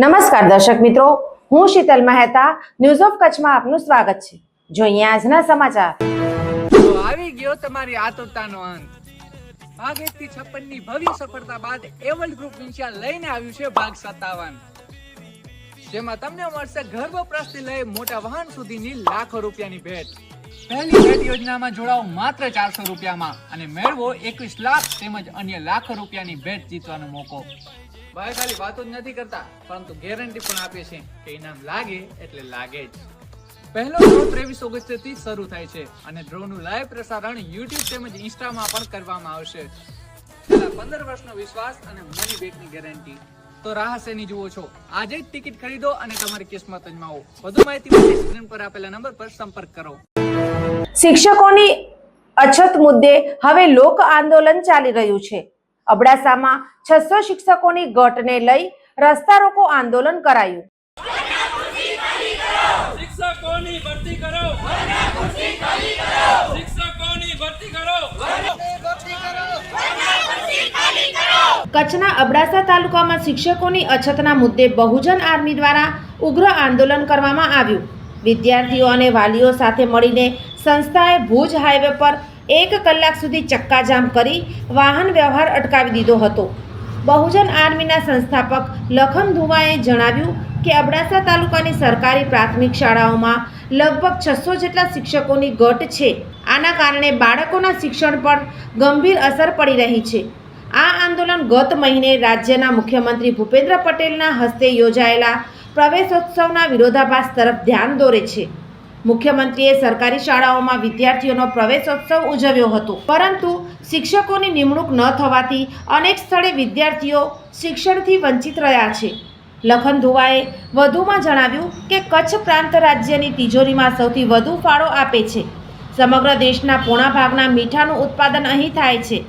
નમસ્કાર દર્શક મિત્રો, હું શીતલ મહેતા ન્યૂઝ ઓફ કચ્છમાં આપનું સ્વાગત છે. જોઈએ આજના સમાચાર. આવી ગયો તમારી આતુરતાનો અંત. ભાગ એક ની ભવ્ય સફળતા બાદ એવલ ગ્રુપ ઇન્શિયા લઈને આવ્યું છે ભાગ સત્તાવન. જેમાં તમને મળશે ઘર વપરાશથી લઈ મોટા વાહન સુધીની લાખો રૂપિયાની ભેટ. પહેલી ભેટ યોજનામાં જોડાઓ માત્ર ચારસો રૂપિયામાં અને મેળવો એકવીસ લાખ તેમજ અન્ય લાખો રૂપિયાની ભેટ જીતવાનો મોકો. ભાઈ ખાલી વાતો જ નથી કરતા, પરંતુ ગેરંટી પણ આપે છે કે ઇનામ લાગે એટલે લાગે જ. પહેલો ડ્રો ત્રેવીસ ઓગસ્ટથી શરૂ થાય છે અને ડ્રોનું લાઈવ પ્રસારણ યુટ્યુબ તેમજ ઇન્સ્ટામાં પણ કરવામાં આવશે. પંદર વર્ષનો વિશ્વાસ અને મની બેકની ગેરંટી તો રાહ શેની જુઓ છો? આજે જ ટિકિટ ખરીદો અને તમારી કિસ્મત અજમાવો. વધુ માહિતી માટે સ્ક્રીન પર આપેલા નંબર પર સંપર્ક કરો. શિક્ષકોની અછત મુદ્દે હવે લોક આંદોલન ચાલી રહ્યું છે. અબડાસામાં છસો શિક્ષકોની ઘટને લઈ રસ્તા રોકો આંદોલન કરાયું. શિક્ષકોની ભરતી કરો. શિક્ષકોની ભરતી કરો. કચ્છના અબડાસા તાલુકામાં શિક્ષકોની અછતના મુદ્દે બહુજન આર્મી દ્વારા ઉગ્ર આંદોલન કરવામાં આવ્યું. વિદ્યાર્થીઓ અને વાલીઓ સાથે મળીને સંસ્થાએ ભુજ હાઈવે પર એક કલાક સુધી ચક્કાજામ કરી વાહન વ્યવહાર અટકાવી દીધો હતો. બહુજન આર્મીના સંસ્થાપક લખન ધુવાએ જણાવ્યું કે અબડાસા તાલુકાની સરકારી પ્રાથમિક શાળાઓમાં લગભગ છસો જેટલા શિક્ષકોની ઘટ છે. આના કારણે બાળકોના શિક્ષણ પર ગંભીર અસર પડી રહી છે. આ આંદોલન ગત મહિને રાજ્યના મુખ્યમંત્રી ભૂપેન્દ્ર પટેલના હસ્તે યોજાયેલા પ્રવેશોત્સવના વિરોધાભાસ તરફ ધ્યાન દોરે છે. મુખ્યમંત્રીએ સરકારી શાળાઓમાં વિદ્યાર્થીઓનો પ્રવેશોત્સવ ઉજવ્યો હતો. પરંતુ શિક્ષકોની નિમણૂક ન થવાથી અનેક સ્થળે વિદ્યાર્થીઓ શિક્ષણથી વંચિત રહ્યા છે. લખન ધુવાએ વધુમાં જણાવ્યું કે કચ્છ પ્રાંત રાજ્યની તિજોરીમાં સૌથી વધુ ફાળો આપે છે. સમગ્ર દેશના પોણા ભાગના મીઠાનું ઉત્પાદન અહીં થાય છે.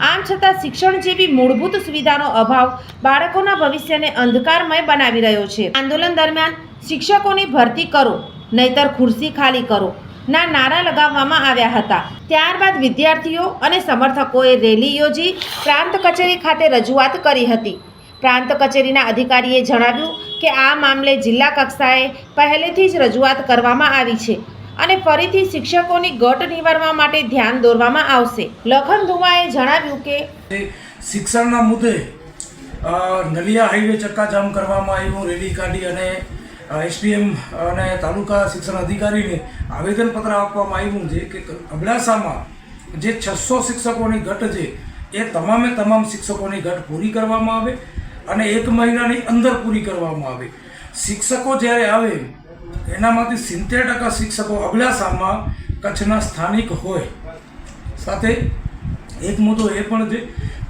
આમ છતાં શિક્ષણ જેવી મૂળભૂત સુવિધાનો અભાવ બાળકોના ભવિષ્યને અંધકારમય બનાવી રહ્યો છે. આંદોલન દરમિયાન શિક્ષકોની ભરતી કરો. નહીતર ખુરશી ખાલી કરો. ના નારા લગાવવામાં આવ્યા હતા. ત્યારબાદ વિદ્યાર્થીઓ અને સમર્થકોએ રેલી યોજી પ્રાંત કચેરી ખાતે રજૂઆત કરી હતી. પ્રાંત કચેરીના અધિકારીએ જણાવ્યું કે આ મામલે જિલ્લા કક્ષાએ પહેલેથી જ રજૂઆત કરવામાં આવી છે અને ફરીથી શિક્ષકોની ગટ નિવારવા માટે ધ્યાન દોરવામાં આવશે. લખન ધુમાએ જણાવ્યું કે શિક્ષણના મુદ્દે નલિયા હાઈવે ચક્કાજામ કરવામાં આવ્યું, રેલી કાઢી અને એસડીએમ અને તાલુકા શિક્ષણ અધિકારીને આવેદનપત્ર આપવામાં આવ્યું છે કે અબડાસામાં જે છસો શિક્ષકોની ઘટ છે, એ તમામે તમામ શિક્ષકોની ઘટ પૂરી કરવામાં આવે અને એક મહિનાની અંદર પૂરી કરવામાં આવે. શિક્ષકો જ્યારે આવે, એનામાંથી સિત્તેર ટકા શિક્ષકો અબડાસામાં કચ્છના સ્થાનિક હોય. સાથે એક મુદ્દો એ પણ છે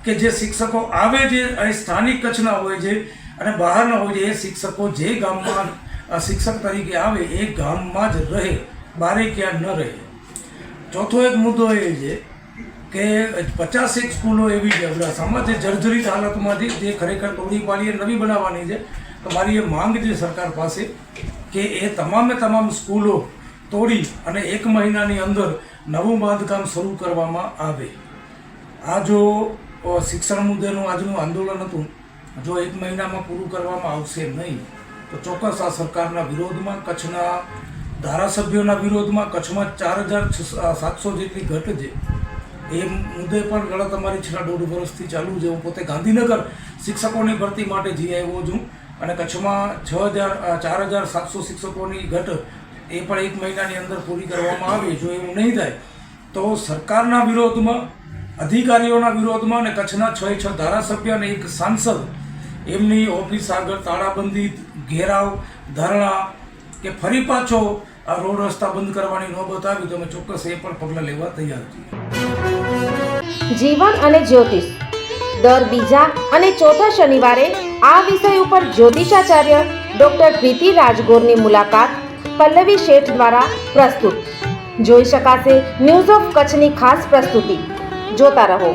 કે જે શિક્ષકો આવે છે એ સ્થાનિક કચ્છના હોય છે અને બહારના હોય છે એ શિક્ષકો જે ગામમાં શિક્ષક તરીકે આવે એ ગામમાં જ રહે, બારે ક્યાં ન રહે. ચોથો એક મુદ્દો એ છે કે પચાસેક સ્કૂલો એવી છે અબડાસામાં જે જર્જરિત હાલતમાંથી જે ખરેખર તોડી પાડીએ નવી બનાવવાની છે, તો મારી એ માંગ છે સરકાર પાસે કે એ તમામે તમામ સ્કૂલો તોડી અને એક મહિનાની અંદર નવું બાંધકામ શરૂ કરવામાં આવે. આ જો શિક્ષણ મુદ્દેનું આજનું આંદોલન હતું જો એક મહિનામાં પૂરું કરવામાં આવશે નહીં, તો ચોક્કસ આ સરકારના વિરોધમાં કચ્છના ધારાસભ્યોના વિરોધમાં કચ્છમાં ચાર હજાર સાતસો જેટલી ઘટ છે. એ મુદ્દે પણ ગળત અમારી છેલ્લા દોઢ વર્ષથી ચાલુ છે. હું પોતે ગાંધીનગર શિક્ષકોની ભરતી માટે જઈ આવ્યો છું અને કચ્છમાં છ હજાર ચાર હજાર સાતસો શિક્ષકોની ઘટ એ પણ એક મહિનાની અંદર પૂરી કરવામાં આવે. જો એવું નહીં થાય, તો સરકારના વિરોધમાં, અધિકારીઓના વિરોધમાં અને કચ્છના છ છ ધારાસભ્ય અને એક સાંસદ એમની ઓફિસ આગળ તાળાબંધી, ઘેરાવ, ધરણા કે ફરી પાછો આ રોડ રસ્તા બંધ કરવાની નોબત આવી, તો અમે ચોક્કસ એ પણ પગલાં લેવા તૈયાર છીએ. જીવન અને જ્યોતિષ. દર બીજા અને ચોથા શનિવારે આ વિષય ઉપર જ્યોતિષાચાર્ય ડોક્ટર પ્રીતિ રાજગોરની મુલાકાત પલ્લવી શેઠ દ્વારા પ્રસ્તુત. જોઈ શકાશે ન્યૂઝ ઓફ કચ્છની ખાસ પ્રસ્તુતિ. જોતા રહો.